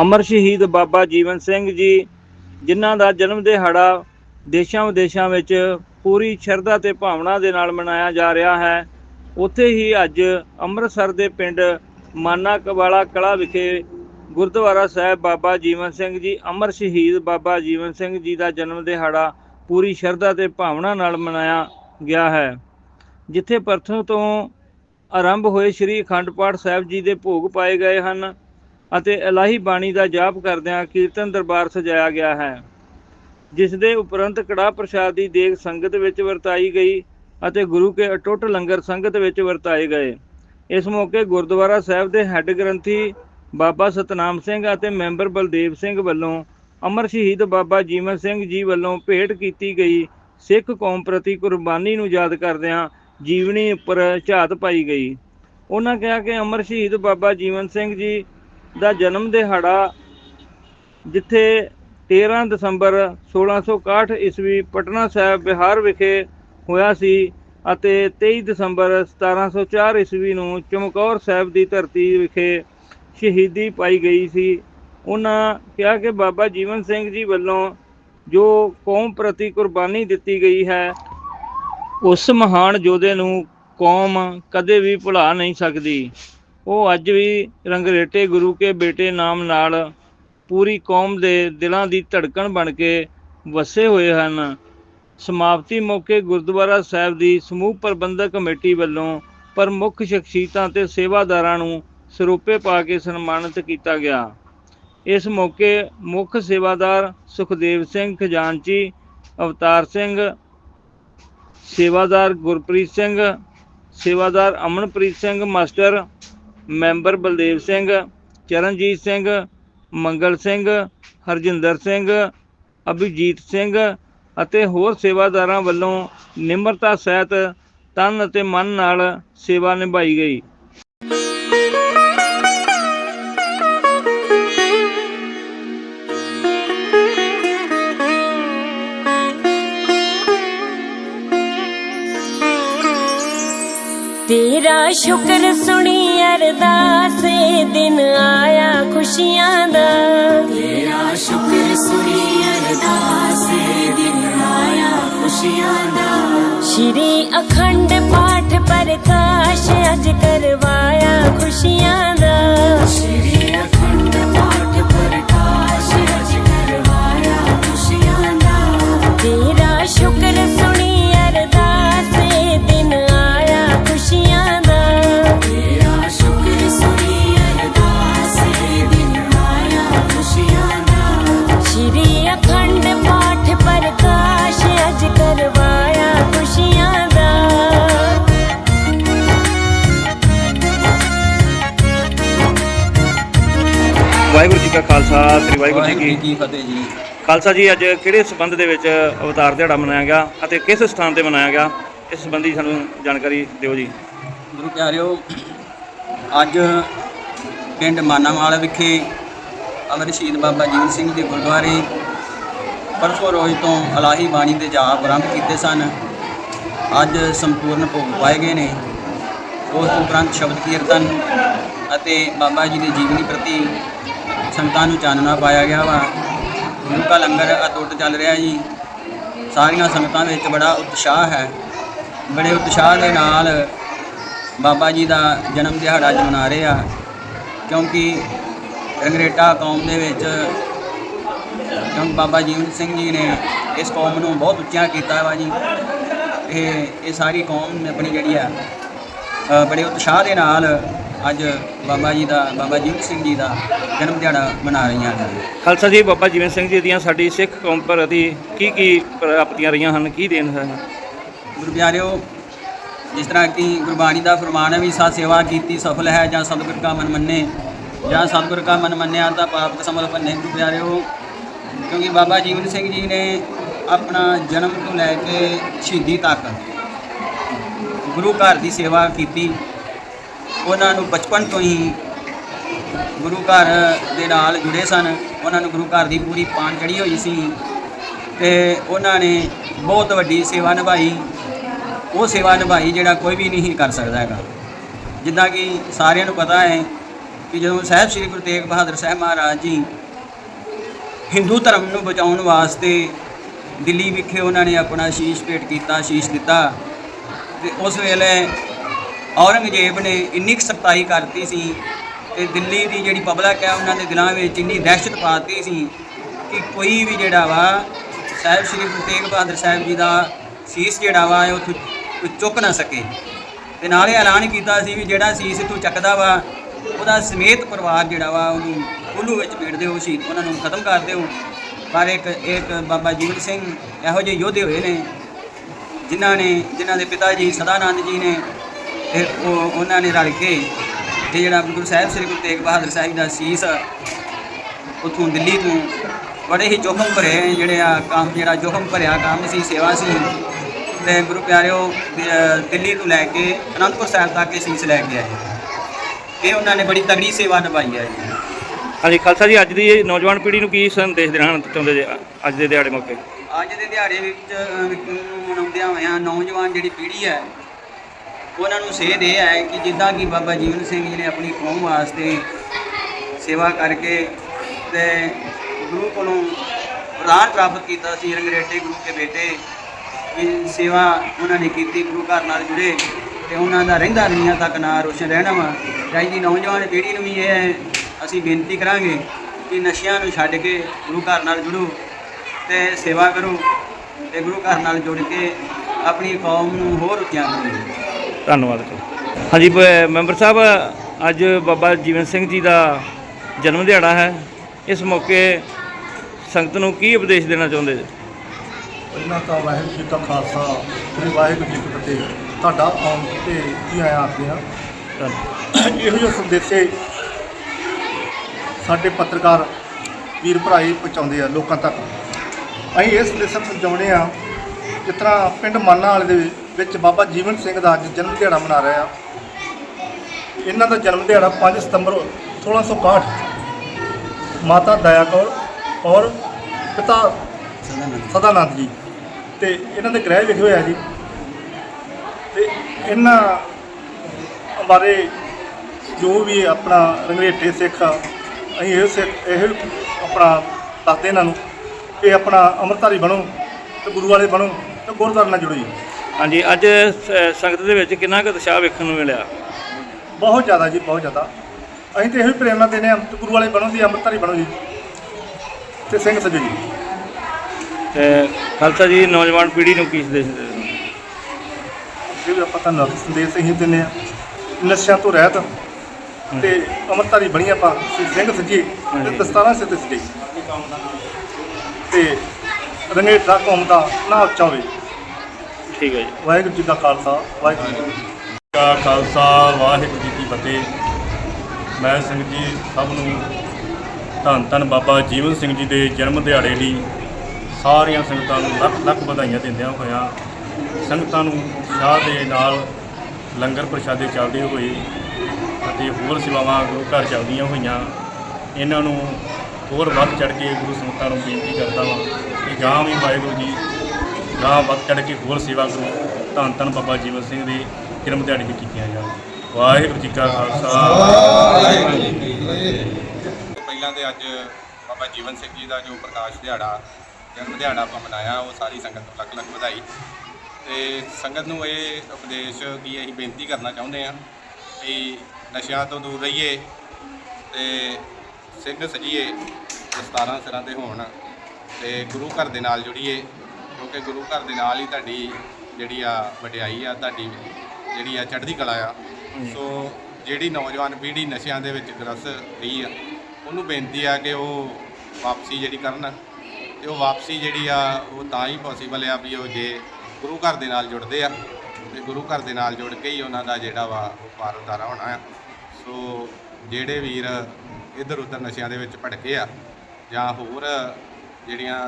ਅਮਰ ਸ਼ਹੀਦ ਬਾਬਾ ਜੀਵਨ ਸਿੰਘ ਜੀ, ਜਿਨ੍ਹਾਂ ਦਾ ਜਨਮ ਦਿਹਾੜਾ ਦੇਸ਼ਾਂ ਵਿਦੇਸ਼ਾਂ ਵਿੱਚ ਪੂਰੀ ਸ਼ਰਧਾ ਤੇ ਭਾਵਨਾ ਦੇ ਨਾਲ ਮਨਾਇਆ ਜਾ ਰਿਹਾ ਹੈ। ਉੱਥੇ ਹੀ ਅੱਜ ਅੰਮ੍ਰਿਤਸਰ ਦੇ ਪਿੰਡ ਮਾਨਾ ਕਵਾਲਾ ਕਲਾ ਵਿਖੇ ਗੁਰਦੁਆਰਾ ਸਾਹਿਬ ਬਾਬਾ ਜੀਵਨ ਸਿੰਘ ਜੀ, ਅਮਰ ਸ਼ਹੀਦ ਬਾਬਾ ਜੀਵਨ ਸਿੰਘ ਜੀ ਦਾ ਜਨਮ ਦਿਹਾੜਾ ਪੂਰੀ ਸ਼ਰਧਾ ਤੇ ਭਾਵਨਾ ਨਾਲ ਮਨਾਇਆ ਗਿਆ ਹੈ। ਜਿੱਥੇ ਪਰਥੋਂ ਤੋਂ ਆਰੰਭ ਹੋਏ ਸ੍ਰੀ ਅਖੰਡ ਪਾਠ ਸਾਹਿਬ ਜੀ ਦੇ ਭੋਗ ਪਾਏ ਗਏ ਹਨ। ਅਤੇ ਇਲਾਹੀ ਬਾਣੀ ਦਾ ਜਾਪ ਕਰਦਿਆਂ ਕੀਰਤਨ ਦਰਬਾਰ ਸਜਾਇਆ ਗਿਆ ਹੈ। ਜਿਸ ਦੇ ਉਪਰੰਤ ਕੜਾ ਪ੍ਰਸ਼ਾਦ ਦੀ ਦੇਗ ਸੰਗਤ ਵਿੱਚ ਵਰਤਾਈ ਗਈ ਅਤੇ ਗੁਰੂ ਕੇ ਅਟੁੱਟ ਲੰਗਰ ਸੰਗਤ ਵਿੱਚ ਵਰਤਾਏ ਗਏ। ਇਸ ਮੌਕੇ ਗੁਰਦੁਆਰਾ ਸਾਹਿਬ ਦੇ ਹੈੱਡ ਗ੍ਰੰਥੀ ਬਾਬਾ ਸਤਨਾਮ ਸਿੰਘ ਅਤੇ ਮੈਂਬਰ ਬਲਦੇਵ ਸਿੰਘ ਵੱਲੋਂ ਅਮਰ ਸ਼ਹੀਦ ਬਾਬਾ ਜੀਵਨ ਸਿੰਘ ਜੀ ਵੱਲੋਂ ਭੇਟ ਕੀਤੀ ਗਈ ਸਿੱਖ ਕੌਮ ਪ੍ਰਤੀ ਕੁਰਬਾਨੀ ਨੂੰ ਯਾਦ ਕਰਦਿਆਂ ਜੀਵਨੀ ਉੱਪਰ ਝਾਤ ਪਾਈ ਗਈ। ਉਹਨਾਂ ਕਿਹਾ ਕਿ ਅਮਰ ਸ਼ਹੀਦ ਬਾਬਾ ਜੀਵਨ ਸਿੰਘ ਜੀ ਦਾ ਜਨਮ ਦਿਹਾੜਾ ਜਿੱਥੇ 13 ਦਸੰਬਰ 1661 ਈਸਵੀ ਪਟਨਾ ਸਾਹਿਬ ਬਿਹਾਰ ਵਿਖੇ ਹੋਇਆ ਸੀ ਅਤੇ 23 ਦਸੰਬਰ 1704 ਈਸਵੀ ਨੂੰ ਚਮਕੌਰ ਸਾਹਿਬ ਦੀ ਧਰਤੀ ਵਿਖੇ ਸ਼ਹੀਦੀ ਪਾਈ ਗਈ ਸੀ। ਉਹਨਾਂ ਕਿਹਾ ਕਿ ਬਾਬਾ ਜੀਵਨ ਸਿੰਘ ਜੀ ਵੱਲੋਂ ਜੋ ਕੌਮ ਪ੍ਰਤੀ ਕੁਰਬਾਨੀ ਦਿੱਤੀ ਗਈ ਹੈ, ਉਸ ਮਹਾਨ ਯੋਧੇ ਨੂੰ ਕੌਮ ਕਦੇ ਵੀ ਭੁਲਾ ਨਹੀਂ ਸਕਦੀ। ਉਹ ਅੱਜ ਵੀ ਰੰਗਰੇਟੇ ਗੁਰੂ ਕੇ ਬੇਟੇ ਨਾਮ ਨਾਲ ਪੂਰੀ ਕੌਮ ਦੇ ਦਿਲਾਂ ਦੀ ਧੜਕਣ ਬਣ ਕੇ ਵਸੇ ਹੋਏ ਹਨ। ਸਮਾਪਤੀ ਮੌਕੇ ਗੁਰਦੁਆਰਾ ਸਾਹਿਬ ਦੀ ਸਮੂਹ ਪ੍ਰਬੰਧਕ ਕਮੇਟੀ ਵੱਲੋਂ ਪ੍ਰਮੁੱਖ ਸ਼ਖਸੀਅਤਾਂ ਤੇ ਸੇਵਾਦਾਰਾਂ ਨੂੰ ਸਰੂਪੇ ਪਾ ਕੇ ਸਨਮਾਨਿਤ ਕੀਤਾ ਗਿਆ। ਇਸ ਮੌਕੇ ਮੁੱਖ ਸੇਵਾਦਾਰ ਸੁਖਦੇਵ ਸਿੰਘ ਖਜ਼ਾਨਚੀ, ਅਵਤਾਰ ਸਿੰਘ, ਸੇਵਾਦਾਰ ਗੁਰਪ੍ਰੀਤ ਸਿੰਘ, ਸੇਵਾਦਾਰ ਅਮਨਪ੍ਰੀਤ ਸਿੰਘ ਮਾਸਟਰ ਮੈਂਬਰ ਬਲਦੇਵ ਸਿੰਘ, ਚਰਨਜੀਤ ਸਿੰਘ, ਮੰਗਲ ਸਿੰਘ, ਹਰਜਿੰਦਰ ਸਿੰਘ, ਅਭਿਜੀਤ ਸਿੰਘ ਅਤੇ ਹੋਰ ਸੇਵਾਦਾਰਾਂ ਵੱਲੋਂ ਨਿਮਰਤਾ ਸਹਿਤ ਤਨ ਅਤੇ ਮਨ ਨਾਲ ਸੇਵਾ ਨਿਭਾਈ ਗਈ। ਤੇਰਾ ਸ਼ੁਕਰ ਸੁਣੀ ਅਰਦਾਸ ਦਿਨ ਆਇਆ ਖੁਸ਼ੀਆਂ ਦਾ। ਤੇਰਾ ਸ਼ੁਕਰ ਸੁਣੀ ਅਰਦਾਸ ਦਿਨ ਆਇਆ ਖੁਸ਼ੀਆਂ ਦਾ। ਸ਼੍ਰੀ ਅਖੰਡ ਪਾਠ ਪ੍ਰਕਾਸ਼ ਅੱਜ ਕਰਵਾਇਆ ਖੁਸ਼ੀਆਂ ਦਾ। ਸ਼੍ਰੀ ਵਾਹਿਗੁਰੂ ਜੀ ਕਾ ਖਾਲਸਾ ਸ੍ਰੀ ਵਾਹਿਗੁਰੂ ਜੀ ਕੀ ਫਤਿਹ ਜੀ। ਖਾਲਸਾ ਜੀ ਅੱਜ ਕਿਹੜੇ ਸਬੰਧ ਦੇ ਵਿੱਚ ਅਵਤਾਰ ਦਿਹਾੜਾ ਮਨਾਇਆ ਗਿਆ ਅਤੇ ਕਿਸ ਸਥਾਨ ਤੇ ਮਨਾਇਆ ਗਿਆ? ਇਸ ਸੰਬੰਧੀ ਸਾਨੂੰ ਜਾਣਕਾਰੀ ਦਿਓ ਜੀ। ਗੁਰੂ ਪਿਆਰਿਓ ਅੱਜ ਪਿੰਡ ਮਾਨਾਵਾਲ ਵਿਖੇ ਅਮਰ ਸ਼ਹੀਦ ਬਾਬਾ ਜੀਵਨ ਸਿੰਘ ਦੇ ਗੁਰਦੁਆਰੇ ਪਰਸੋਂ ਰੋਜ਼ ਤੋਂ ਇਲਾਹੀ ਬਾਣੀ ਦੇ ਜਾਪ ਆਰੰਭ ਕੀਤੇ ਸਨ। ਅੱਜ ਸੰਪੂਰਨ ਭੋਗ ਪਾਏ ਗਏ ਨੇ। ਉਸ ਉਪਰੰਤ ਸ਼ਬਦ ਕੀਰਤਨ ਅਤੇ ਬਾਬਾ ਜੀ ਦੇ ਜੀਵਨੀ ਪ੍ਰਤੀ ਸੰਗਤਾਂ ਨੂੰ ਚਾਨਣਾ ਪਾਇਆ ਗਿਆ ਵਾ। ਗੁਰੂ ਕਾ ਲੰਗਰ ਅਟੁੱਟ ਚੱਲ ਰਿਹਾ ਜੀ। ਸਾਰੀਆਂ ਸੰਗਤਾਂ ਵਿੱਚ ਬੜਾ ਉਤਸ਼ਾਹ ਹੈ। ਬੜੇ ਉਤਸ਼ਾਹ ਦੇ ਨਾਲ ਬਾਬਾ ਜੀ ਦਾ ਜਨਮ ਦਿਹਾੜਾ ਅੱਜ ਮਨਾ ਰਹੇ ਆ। ਕਿਉਂਕਿ ਰੰਗਰੇਟਾ ਕੌਮ ਦੇ ਵਿੱਚ ਕਿਉਂਕਿ ਬਾਬਾ ਜੀਵਨ ਸਿੰਘ ਜੀ ਨੇ ਇਸ ਕੌਮ ਨੂੰ ਬਹੁਤ ਉੱਚਾ ਕੀਤਾ ਵਾ ਜੀ। ਇਹ ਇਹ ਸਾਰੀ ਕੌਮ ਨੇ ਆਪਣੀ ਜਿਹੜੀ ਆ ਬੜੇ ਉਤਸ਼ਾਹ ਦੇ ਨਾਲ ਅੱਜ ਬਾਬਾ ਜੀ ਦਾ ਬਾਬਾ ਜੀਵਨ ਸਿੰਘ ਜੀ ਦਾ ਜਨਮ ਦਿਹਾੜਾ ਮਨਾ ਰਹੀਆਂ ਹਨ। ਖਾਲਸਾ ਜੀ ਬਾਬਾ ਜੀਵਨ ਸਿੰਘ ਜੀ ਦੀਆਂ ਸਾਡੀ ਸਿੱਖ ਕੌਮ ਪ੍ਰਤੀ ਕੀ ਕੀ ਪ੍ਰਾਪਤੀਆਂ ਰਹੀਆਂ ਹਨ ਕੀ ਦੇਣ ਹੈ ਗੁਰੂ ਪਿਆਰਿਓ ਜਿਸ ਤਰ੍ਹਾਂ ਕਿ ਗੁਰਬਾਣੀ ਦਾ ਫਰਮਾਨ ਹੈ ਵੀ ਸਾ ਸੇਵਾ ਕੀਤੀ ਸਫਲ ਹੈ ਜਾਂ ਸਤਿਗੁਰ ਕਾ ਮਨ ਮੰਨੇ ਜਾਂ ਸਤਿਗੁਰ ਕਾ ਮਨ ਮੰਨਿਆ ਤਾਂ ਪਾਪ ਕਸਮਲ ਭੰਨੇ। ਗੁਰੂ ਪਿਆਰਿਓ ਕਿਉਂਕਿ ਬਾਬਾ ਜੀਵਨ ਸਿੰਘ ਜੀ ਨੇ ਆਪਣਾ ਜਨਮ ਤੋਂ ਲੈ ਕੇ ਸ਼ਹੀਦੀ ਤੱਕ ਗੁਰੂ ਘਰ ਦੀ ਸੇਵਾ ਕੀਤੀ। ਉਹਨਾਂ ਨੂੰ ਬਚਪਨ ਤੋਂ ਹੀ ਗੁਰੂ ਘਰ ਦੇ ਨਾਲ ਜੁੜੇ ਸਨ। ਉਹਨਾਂ ਨੂੰ ਗੁਰੂ ਘਰ ਦੀ ਪੂਰੀ ਪਾਣ ਚੜੀ ਹੋਈ ਸੀ ਤੇ ਉਹਨਾਂ ਨੇ ਬਹੁਤ ਵੱਡੀ ਸੇਵਾ ਨਿਭਾਈ। ਉਹ ਸੇਵਾ ਨਿਭਾਈ ਜਿਹੜਾ ਕੋਈ ਵੀ ਨਹੀਂ ਕਰ ਸਕਦਾ ਹੈਗਾ। ਜਿੱਦਾਂ ਕਿ ਸਾਰਿਆਂ ਨੂੰ ਪਤਾ ਹੈ ਕਿ ਜਦੋਂ ਸਾਹਿਬ ਸ੍ਰੀ ਗੁਰੂ ਤੇਗ ਬਹਾਦਰ ਸਾਹਿਬ ਮਹਾਰਾਜ ਜੀ ਹਿੰਦੂ ਧਰਮ ਨੂੰ ਬਚਾਉਣ ਵਾਸਤੇ ਦਿੱਲੀ ਵਿਖੇ ਉਹਨਾਂ ਨੇ ਆਪਣਾ ਸ਼ੀਸ਼ ਭੇਟ ਕੀਤਾ, ਸ਼ੀਸ਼ ਦਿੱਤਾ ਤੇ ਉਸ ਵੇਲੇ ਔਰੰਗਜ਼ੇਬ ਨੇ ਇੰਨੀ ਕੁ ਸਖਤਾਈ ਕਰਤੀ ਸੀ ਤੇ ਦਿੱਲੀ ਦੀ ਜਿਹੜੀ ਪਬਲਿਕ ਹੈ ਉਹਨਾਂ ਦੇ ਦਿਲਾਂ ਵਿੱਚ ਇੰਨੀ ਦਹਿਸ਼ਤ ਪਾਤੀ ਸੀ ਕਿ ਕੋਈ ਵੀ ਜਿਹੜਾ ਵਾ, ਸਾਹਿਬ ਸ੍ਰੀ ਗੁਰੂ ਤੇਗ ਬਹਾਦਰ ਸਾਹਿਬ ਜੀ ਦਾ ਸੀਸ ਜਿਹੜਾ ਵਾ, ਇਹ ਉੱਥੋਂ ਚੁੱਕ ਨਾ ਸਕੇ। ਤੇ ਨਾਲੇ ਐਲਾਨ ਕੀਤਾ ਸੀ ਵੀ ਜਿਹੜਾ ਸੀਸ ਇੱਥੋਂ ਚੱਕਦਾ ਵਾ, ਉਹਦਾ ਸਮੇਤ ਪਰਿਵਾਰ ਜਿਹੜਾ ਵਾ, ਉਹਨੂੰ ਕੁੱਲੂ ਵਿੱਚ ਪੀੜ ਦਿਓ, ਸ਼ਹੀਦ, ਉਹਨਾਂ ਨੂੰ ਖਤਮ ਕਰ ਦਿਓ। ਪਰ ਇੱਕ ਇੱਕ ਬਾਬਾ ਜੀਵਨ ਸਿੰਘ ਇਹੋ ਜਿਹੇ ਯੋਧੇ ਹੋਏ ਨੇ, ਜਿਨ੍ਹਾਂ ਨੇ, ਜਿਨ੍ਹਾਂ ਦੇ ਪਿਤਾ ਜੀ ਸਦਾਨੰਦ ਜੀ ਨੇ ਤੇ ਉਹ ਉਹਨਾਂ ਨੇ ਰਲ ਕੇ ਇਹ ਜਿਹੜਾ ਗੁਰੂ ਸਾਹਿਬ ਸ੍ਰੀ ਗੁਰੂ ਤੇਗ ਬਹਾਦਰ ਸਾਹਿਬ ਦਾ ਸੀਸ ਉੱਥੋਂ ਦਿੱਲੀ ਤੋਂ ਬੜੇ ਹੀ ਜੋਖਮ ਭਰੇ ਜਿਹੜੇ ਆ ਕੰਮ ਜਿਹੜਾ ਜੋਖਮ ਭਰਿਆ ਕੰਮ ਸੀ ਸੇਵਾ ਸੀ ਤੇ ਗੁਰੂ ਪਿਆਰਿਓ ਦਿੱਲੀ ਤੋਂ ਲੈ ਕੇ ਅਨੰਦਪੁਰ ਸਾਹਿਬ ਤੱਕ ਇਹ ਸੀਸ ਲੈ ਕੇ ਆਏ। ਇਹ ਉਹਨਾਂ ਨੇ ਬੜੀ ਤਗੜੀ ਸੇਵਾ ਨਿਭਾਈ ਹੈ ਜੀ। ਹਾਂਜੀ ਖਾਲਸਾ ਜੀ ਅੱਜ ਦੀ ਨੌਜਵਾਨ ਪੀੜ੍ਹੀ ਨੂੰ ਕੀ ਸੰਦੇਸ਼ ਦੇਣਾ ਚਾਹੁੰਦੇ ਜੇ ਅੱਜ ਦੇ ਦਿਹਾੜੇ ਮੌਕੇ? ਅੱਜ ਦੇ ਦਿਹਾੜੇ ਵਿੱਚ ਮਨਾਉਂਦਿਆਂ ਹੋਇਆਂ ਨੌਜਵਾਨ ਜਿਹੜੀ ਪੀੜ੍ਹੀ ਹੈ ਉਹਨਾਂ ਨੂੰ ਸੇਧ ਇਹ ਹੈ ਕਿ ਜਿੱਦਾਂ ਕਿ ਬਾਬਾ ਜੀਵਨ ਸਿੰਘ ਜੀ ਨੇ ਆਪਣੀ ਕੌਮ ਵਾਸਤੇ ਸੇਵਾ ਕਰਕੇ ਤੇ ਗੁਰੂ ਕੋਲੋਂ ਵਰਦਾਨ ਪ੍ਰਾਪਤ ਕੀਤਾ ਸੀ, ਰੰਗਰੇਟੇ ਗੁਰੂ ਕੇ ਬੇਟੇ ਇਹ ਸੇਵਾ ਉਹਨਾਂ ਨੇ ਕੀਤੀ, ਗੁਰੂ ਘਰ ਨਾਲ ਜੁੜੇ ਤੇ ਉਹਨਾਂ ਦਾ ਰਹਿੰਦਾ ਦੁਨੀਆ ਤੱਕ ਨਾਂ ਰੋਸ਼ਨ ਰਹਿਣਾ ਵਾ। ਚਾਹੀ ਦੀ ਨੌਜਵਾਨ ਪੀੜ੍ਹੀ ਨੂੰ ਵੀ ਇਹ ਅਸੀਂ ਬੇਨਤੀ ਕਰਾਂਗੇ ਕਿ ਨਸ਼ਿਆਂ ਨੂੰ ਛੱਡ ਕੇ ਗੁਰੂ ਘਰ ਨਾਲ ਜੁੜੋ ਤੇ ਸੇਵਾ ਕਰੋ ਤੇ ਗੁਰੂ ਘਰ ਨਾਲ ਜੁੜ ਕੇ ਆਪਣੀ ਕੌਮ ਨੂੰ ਹੋਰ ਉੱਚਾ ਕਰੋ ਧੰਨਵਾਦ ਹਾਂਜੀ ਮੈਂਬਰ ਸਾਹਿਬ ਅੱਜ ਬਾਬਾ ਜੀਵਨ ਸਿੰਘ ਜੀ ਦਾ ਜਨਮ ਦਿਹਾੜਾ ਹੈ। ਇਸ ਮੌਕੇ ਸੰਗਤ ਨੂੰ ਕੀ ਉਪਦੇਸ਼ ਦੇਣਾ ਚਾਹੁੰਦੇ ਜੀ? ਪਹਿਲਾਂ ਤਾਂ ਵਾਹਿਗੁਰੂ ਜੀ ਕਾ ਖਾਲਸਾ ਤੇ ਵਾਹਿਗੁਰੂ ਜੀ ਕੀ ਫਤਿਹ। ਤੁਹਾਡਾ ਆਉਣ ਤੇ ਕੀ ਆਇਆ ਆਖਦੇ ਧੰਨ- ਇਹੋ ਜਿਹੇ ਸੰਦੇਸ਼ੇ ਸਾਡੇ ਪੱਤਰਕਾਰ ਵੀਰ ਭਰਾ ਹੀ ਪਹੁੰਚਾਉਂਦੇ ਆ ਲੋਕਾਂ ਤੱਕ। ਅਸੀਂ ਇਸ ਸੰਦੇਸ਼ ਪਹੁੰਚਾਉਣੇ ਆ ਜਿਸ ਤਰ੍ਹਾਂ ਪਿੰਡ ਮਾਨਾ ਵਾਲੇ ਦੇ ਵਿੱਚ ਬਾਬਾ ਜੀਵਨ ਸਿੰਘ ਦਾ ਅੱਜ ਜਨਮ ਦਿਹਾੜਾ ਮਨਾ ਰਹੇ ਆ ਇਹਨਾਂ ਦਾ ਜਨਮ ਦਿਹਾੜਾ 5 ਸਤੰਬਰ 1661 ਮਾਤਾ ਦਇਆ ਕੌਰ ਔਰ ਪਿਤਾ ਸਦਾਨੰਦ। ਜੀ। ਤੇ ਇਹਨਾਂ ਦੇ ਗ੍ਰਹਿ ਲਿਖੇ ਹੋਇਆ ਜੀ। ਤੇ ਇਹਨਾਂ ਬਾਰੇ ਜੋ ਵੀ ਆਪਣਾ ਰੰਗਰੇਟੇ ਸਿੱਖ ਅਸੀਂ ਇਹ ਸਿੱਖ ਇਹ ਆਪਣਾ ਦੱਸਦੇ ਇਹਨਾਂ ਨੂੰ ਕਿ ਆਪਣਾ ਅੰਮ੍ਰਿਤਧਾਰੀ ਬਣੋ ਤੇ ਗੁਰੂ ਵਾਲੇ ਬਣੋ ਤੇ ਗੁਰਦੁਆਰੇ ਨਾਲ ਜੁੜੋ ਜੀ। ਹਾਂਜੀ ਅੱਜ ਸ- ਸੰਗਤ ਦੇ ਵਿੱਚ ਕਿੰਨਾ ਕੁ ਉਤਸ਼ਾਹ ਵੇਖਣ ਨੂੰ ਮਿਲਿਆ? ਬਹੁਤ ਜ਼ਿਆਦਾ ਜੀ ਬਹੁਤ ਜ਼ਿਆਦਾ। ਅਸੀਂ ਤੇ ਇਹੋ ਹੀ ਪ੍ਰੇਰਨਾ ਦਿੰਦੇ ਹਾਂ ਤੇ ਗੁਰੂ ਵਾਲੇ ਬਣੋ ਜੀ ਅੰਮ੍ਰਿਤਧਾਰੀ ਬਣੋ ਜੀ ਤੇ ਸਿੰਘ ਸਜੋ ਜੀ। ਤੇ ਖਾਲਸਾ ਜੀ ਨੌਜਵਾਨ ਪੀੜ੍ਹੀ ਨੂੰ ਕੀ ਸੰਦੇਸ਼ ਦੇ ਜੇ ਵੀ ਆਪਾਂ ਤੁਹਾਨੂੰ ਸੰਦੇਸ਼ ਅਸੀਂ ਦਿੰਦੇ ਆ ਨਸ਼ਿਆਂ ਤੋਂ ਰਹਿਤ ਤੇ ਅੰਮ੍ਰਿਤਧਾਰੀ ਬਣੀ ਆਪਾਂ ਸਿੰਘ ਸੱਜੇ ਤੇ ਹਾਂਜੀ। ਦਸਤਾਰਾਂ ਸਿਰ ਤੇ ਸੱਜੇ। ਤੇ ਰੰਗੇਟਾ ਕੌਮ ਦਾ ਨਾ ਉੱਚਾ ਹੋਵੇ। ਠੀਕ ਹੈ ਜੀ। ਵਾਹਿਗੁਰੂ ਜੀ ਦਾ ਖਾਲਸਾ ਵਾਹਿਗੁਰੂ ਜੀ ਕੀ ਫਤਿਹ। ਕਾ ਖਾਲਸਾ ਵਾਹਿਗੁਰੂ ਜੀ ਕੀ ਫਤਿਹ। ਮੈਂ ਸਿੰਘ ਜੀ ਸਭ ਨੂੰ ਧੰਨ ਧੰਨ ਬਾਬਾ ਜੀਵਨ ਸਿੰਘ ਜੀ ਦੇ ਜਨਮ ਦਿਹਾੜੇ ਲਈ ਸਾਰੀਆਂ ਸੰਗਤਾਂ ਨੂੰ ਲੱਖ ਲੱਖ ਵਧਾਈਆਂ ਦਿੰਦਿਆਂ ਹੋਇਆਂ ਸੰਗਤਾਂ ਨੂੰ ਉਤਸ਼ਾਹ ਦੇ ਨਾਲ ਲੰਗਰ ਪ੍ਰਸ਼ਾਦੇ ਚੱਲਦੇ ਹੋਏ ਅਤੇ ਹੋਰ ਸੇਵਾਵਾਂ ਗੁਰੂ ਘਰ ਚੱਲਦੀਆਂ ਹੋਈਆਂ ਇਹਨਾਂ ਨੂੰ ਹੋਰ ਵੱਧ ਚੜ ਕੇ ਗੁਰੂ ਸੰਗਤਾਂ ਨੂੰ ਬੇਨਤੀ ਕਰਦਾ ਵਾਂ ਕਿ ਗਾਂ ਵੀ ਵਾਹਿਗੁਰੂ ਜੀ ਤਾਂ ਵੱਧ ਚੜ ਕੇ ਹੋਰ ਸੇਵਾ ਕਰੋ, ਧੰਨ ਧੰਨ ਬਾਬਾ ਜੀਵਨ ਸਿੰਘ ਦੀ ਜਨਮ ਦਿਹਾੜੇ ਵੀ ਕੀਤੀਆਂ ਜਾਣ ਵਾਹਿਗੁਰੂ ਜੀ ਕਾ ਖਾਲਸਾ। ਵਾਹਿਗੁਰੂ ਜੀ ਪਹਿਲਾਂ ਤੇ ਅੱਜ ਬਾਬਾ ਜੀਵਨ ਸਿੰਘ ਜੀ ਦਾ ਜੋ ਪ੍ਰਕਾਸ਼ ਦਿਹਾੜਾ, ਜਨਮ ਦਿਹਾੜਾ ਆਪਾਂ ਮਨਾਇਆ, ਉਹ ਸਾਰੀ ਸੰਗਤ ਨੂੰ ਲੱਖ ਲੱਖ ਵਧਾਈ। ਤੇ ਸੰਗਤ ਨੂੰ ਇਹ ਉਪਦੇਸ਼ ਕੀ ਅਸੀਂ ਬੇਨਤੀ ਕਰਨਾ ਚਾਹੁੰਦੇ ਹਾਂ ਵੀ ਨਸ਼ਿਆਂ ਤੋਂ ਦੂਰ ਰਹੀਏ ਤੇ ਸਿੰਘ ਸਜੀਏ ਦਸਤਾਰਾਂ ਸਿਰਾਂ ਤੇ ਹੋਣ ਤੇ ਗੁਰੂ ਘਰ ਦੇ ਨਾਲ ਜੁੜੀਏ। ਕਿਉਂਕਿ ਗੁਰੂ ਘਰ ਦੇ ਨਾਲ ਹੀ ਤੁਹਾਡੀ ਜਿਹੜੀ ਆ ਵਡਿਆਈ ਆ ਤੁਹਾਡੀ ਜਿਹੜੀ ਆ ਚੜ੍ਹਦੀ ਕਲਾ ਆ। ਸੋ ਜਿਹੜੀ ਨੌਜਵਾਨ ਪੀੜ੍ਹੀ ਨਸ਼ਿਆਂ ਦੇ ਵਿੱਚ ਗ੍ਰਸ ਰਹੀ ਆ ਉਹਨੂੰ ਬੇਨਤੀ ਆ ਕਿ ਉਹ ਵਾਪਸੀ ਜਿਹੜੀ ਕਰਨ ਤੇ ਉਹ ਵਾਪਸੀ ਜਿਹੜੀ ਆ ਉਹ ਤਾਂ ਹੀ ਪੋਸੀਬਲ ਆ ਵੀ ਉਹ ਜੇ ਗੁਰੂ ਘਰ ਦੇ ਨਾਲ ਜੁੜਦੇ ਆ ਤੇ ਗੁਰੂ ਘਰ ਦੇ ਨਾਲ ਜੁੜ ਕੇ ਹੀ ਉਹਨਾਂ ਦਾ ਜਿਹੜਾ ਵਾ ਉਹ ਪਾਰ ਉਤਾਰਾ ਹੋਣਾ ਆ। ਸੋ ਜਿਹੜੇ ਵੀਰ ਇੱਧਰ ਉੱਧਰ ਨਸ਼ਿਆਂ ਦੇ ਵਿੱਚ ਭਟਕੇ ਆ ਜਾਂ ਹੋਰ ਜਿਹੜੀਆਂ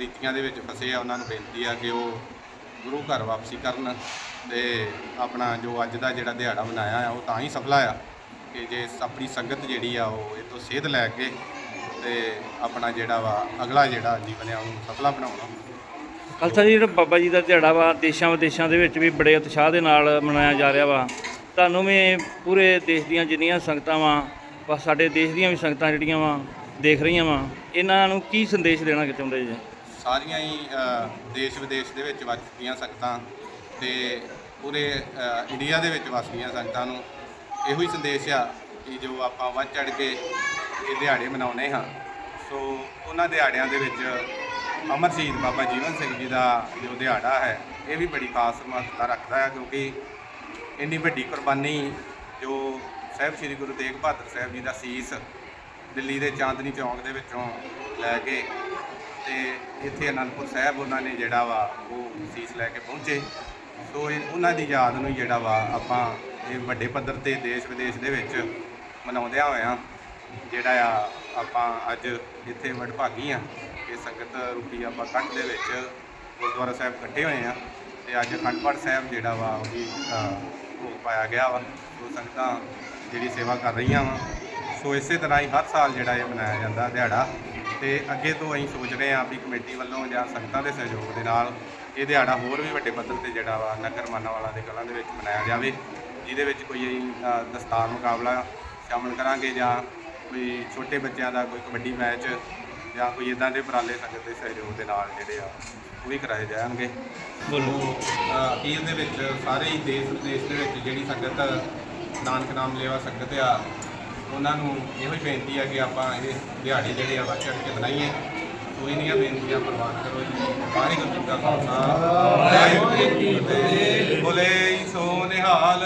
ਪ੍ਰੀਤੀਆਂ ਦੇ ਵਿੱਚ ਫਸੇ ਆ, ਉਹਨਾਂ ਨੂੰ ਬੇਨਤੀ ਆ ਕਿ ਉਹ ਗੁਰੂ ਘਰ ਵਾਪਸੀ ਕਰਨ ਤੇ ਆਪਣਾ ਜੋ ਅੱਜ ਦਾ ਜਿਹੜਾ ਦਿਹਾੜਾ ਮਨਾਇਆ ਆ, ਉਹ ਤਾਂ ਹੀ ਸਫਲਾ ਆ ਕਿ ਜੇ ਆਪਣੀ ਸੰਗਤ ਜਿਹੜੀ ਆ, ਉਹ ਇਹ ਤੋਂ ਸੇਧ ਲੈ ਕੇ ਤੇ ਆਪਣਾ ਜਿਹੜਾ ਵਾ, ਅਗਲਾ ਜਿਹੜਾ ਜੀਵਨ ਆ, ਉਹਨੂੰ ਸਫਲਾ ਬਣਾਉਣਾ। ਖਾਲਸਾ ਜੀ ਜਿਹੜਾ ਬਾਬਾ ਜੀ ਦਾ ਦਿਹਾੜਾ ਵਾ, ਦੇਸ਼ਾਂ ਵਿਦੇਸ਼ਾਂ ਦੇ ਵਿੱਚ ਵੀ ਬੜੇ ਉਤਸ਼ਾਹ ਦੇ ਨਾਲ ਮਨਾਇਆ ਜਾ ਰਿਹਾ ਵਾ। ਤੁਹਾਨੂੰ ਵੀ ਪੂਰੇ ਦੇਸ਼ ਦੀਆਂ ਜਿੰਨੀਆਂ ਸੰਗਤਾਂ ਵਾ ਸਾਡੇ ਦੇਸ਼ ਦੀਆਂ ਵੀ ਸੰਗਤਾਂ ਜਿਹੜੀਆਂ ਵਾ, ਦੇਖ ਰਹੀਆਂ ਵਾ, ਇਹਨਾਂ ਨੂੰ ਕੀ ਸੰਦੇਸ਼ ਦੇਣਾ ਚਾਹੁੰਦੇ ਜੀ? ਸਾਰੀਆਂ ਹੀ ਦੇਸ਼ ਵਿਦੇਸ਼ ਦੇ ਵਿੱਚ ਵਸਦੀਆਂ ਸੰਗਤਾਂ ਤੇ ਪੂਰੇ ਇੰਡੀਆ ਦੇ ਵਿੱਚ ਵਸਦੀਆਂ ਸੰਗਤਾਂ ਨੂੰ। ਇਹੋ ਹੀ ਸੰਦੇਸ਼ ਆ ਕਿ ਜੋ ਆਪਾਂ ਵੱਧ ਚੜ ਕੇ ਇਹ ਦਿਹਾੜੇ ਮਨਾਉਂਦੇ ਹਾਂ। ਸੋ ਉਹਨਾਂ ਦਿਹਾੜਿਆਂ ਦੇ ਵਿੱਚ ਅਮਰ ਸ਼ਹੀਦ ਬਾਬਾ ਜੀਵਨ ਸਿੰਘ ਜੀ ਦਾ ਜੋ ਦਿਹਾੜਾ ਹੈ, ਇਹ ਵੀ ਬੜੀ ਖਾਸ ਮਹੱਤਤਾ ਰੱਖਦਾ ਹੈ ਕਿਉਂਕਿ ਇੰਨੀ ਵੱਡੀ ਕੁਰਬਾਨੀ ਜੋ ਸਾਹਿਬ ਸ੍ਰੀ ਗੁਰੂ ਤੇਗ ਬਹਾਦਰ ਸਾਹਿਬ ਜੀ ਦਾ ਸੀਸ ਦਿੱਲੀ ਦੇ ਚਾਂਦਨੀ ਚੌਂਕ ਦੇ ਵਿੱਚੋਂ ਲੈ ਕੇ ਤੇ ਇੱਥੇ ਅਨੰਦਪੁਰ ਸਾਹਿਬ ਉਹਨਾਂ ਨੇ ਜਿਹੜਾ ਵਾ ਉਹ ਸੀਸ ਲੈ ਕੇ ਪਹੁੰਚੇ। ਸੋ ਇਹ ਉਹਨਾਂ ਦੀ ਯਾਦ ਨੂੰ ਜਿਹੜਾ ਵਾ ਆਪਾਂ ਇਹ ਵੱਡੇ ਪੱਧਰ ਤੇ ਦੇਸ਼ ਵਿਦੇਸ਼ ਦੇ ਵਿੱਚ ਮਨਾਉਂਦਿਆਂ ਹੋਇਆਂ ਜਿਹੜਾ ਆ ਆਪਾਂ ਅੱਜ ਇੱਥੇ ਵਡਭਾਗੀ ਆ ਇਹ ਸੰਗਤ ਰੂਪੀ ਆਪਾਂ ਕੱਠ ਦੇ ਵਿੱਚ ਗੁਰਦੁਆਰਾ ਸਾਹਿਬ ਇਕੱਠੇ ਹੋਏ ਆ ਤੇ ਅੱਜ ਅਖੰਡ ਪਾਠ ਸਾਹਿਬ ਜਿਹੜਾ ਵਾ ਉਹ ਵੀ ਅ, ਭੋਗ ਪਾਇਆ ਗਿਆ ਵਾ। ਸੋ ਸੰਗਤਾਂ ਜਿਹੜੀ ਸੇਵਾ ਕਰ ਰਹੀਆਂ ਵਾ। ਸੋ ਇਸੇ ਤਰ੍ਹਾਂ ਹੀ ਹਰ ਸਾਲ ਜਿਹੜਾ ਇਹ ਮਨਾਇਆ ਜਾਂਦਾ ਦਿਹਾੜਾ। ਤੇ ਅੱਗੇ ਤੋਂ ਅਸੀਂ ਸੋਚ ਰਹੇ ਹਾਂ ਵੀ ਕਮੇਟੀ ਵੱਲੋਂ ਜਾਂ ਸੰਗਤਾਂ ਦੇ ਸਹਿਯੋਗ ਦੇ ਨਾਲ ਇਹ ਦਿਹਾੜਾ ਹੋਰ ਵੀ ਵੱਡੇ ਪੱਧਰ ਤੇ ਜਿਹੜਾ ਵਾ ਨਗਰ ਮਾਨਾਵਾਲਾ ਦੇ ਕਲਾਂ ਦੇ ਵਿੱਚ ਮਨਾਇਆ ਜਾਵੇ, ਜਿਹਦੇ ਵਿੱਚ ਕੋਈ ਅਸੀਂ ਦਸਤਾਰ ਮੁਕਾਬਲਾ ਸ਼ਾਮਲ ਕਰਾਂਗੇ ਜਾਂ ਕੋਈ ਛੋਟੇ ਬੱਚਿਆਂ ਦਾ ਕੋਈ ਕਬੱਡੀ ਮੈਚ ਜਾਂ ਕੋਈ ਇਦਾਂ ਦੇ ਉਪਰਾਲੇ ਸੰਗਤ ਦੇ ਸਹਿਯੋਗ ਦੇ ਨਾਲ ਜਿਹੜੇ ਆ, ਉਹ ਵੀ ਕਰਾਏ ਜਾਣਗੇ। ਬੋਲੋ ਅਪੀਲ ਦੇ ਵਿੱਚ ਸਾਰੇ ਹੀ ਦੇਸ਼ ਵਿਦੇਸ਼ ਦੇ ਵਿੱਚ ਜਿਹੜੀ ਸੰਗਤ, ਨਾਨਕ ਨਾਮ ਲੇਵਾ ਸੰਗਤ ਆ ਉਹਨਾਂ ਨੂੰ ਇਹੋ ਹੀ ਬੇਨਤੀ ਹੈ ਕਿ ਆਪਾਂ ਇਹ ਦਿਹਾੜੇ ਜਿਹੜੇ ਆ ਵੱਧ ਚੜ੍ਹ ਕੇ ਮਨਾਈਏ ਕੋਈ ਨਹੀਂ ਬੇਨਤੀਆਂ ਪ੍ਰਵਾਨ ਕਰੋ ਜੀ। ਵਾਹਿਗੁਰੂ ਜੀ ਕਾ ਖਾਲਸਾ। ਵਾਹਿਗੁਰੂ ਜੀ ਕੀ ਫਤਿਹ। ਬੋਲੇ ਸੋ ਨਿਹਾਲ